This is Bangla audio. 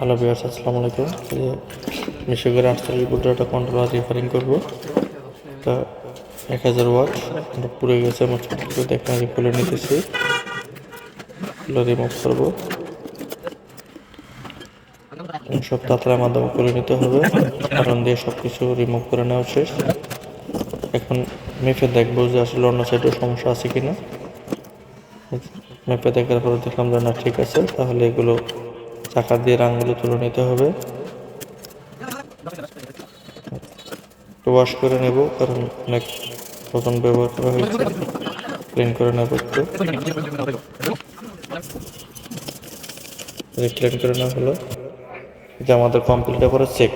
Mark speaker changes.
Speaker 1: হ্যালো বিয়ার্স আসসালামু আলাইকুম। এই যে মিশকের আটচল্লিশ বুটের একটা কন্ট্রোলার রিফারিং করব। তা এক হাজার ওয়াট এটা পুড়ে গেছে আমার ছোট দেখে আমি খুলে নিতেছি। খুলে রিমুভ করব। সব তাড়াতাড়ির মাধ্যমে করে নিতে হবে। কারণ দিয়ে সব কিছু রিমুভ করে নেওয়া শেষ। এখন মেপে দেখব যে আসলে অন্য সাইডেও সমস্যা আছে কিনা। মেপে দেখার পরে দেখলাম যে না, ঠিক আছে। তাহলে এগুলো চাকা দিয়ে রাঙগুলো তুলে নিতে হবে। একটু ওয়াশ করে নেব, কারণ অনেক প্রথম ব্যবহার করা হয়েছে। ক্লিন করে নেব একটু। ক্লিন করে নেওয়া হলো। এটা আমাদের কমপ্লিট করে চেক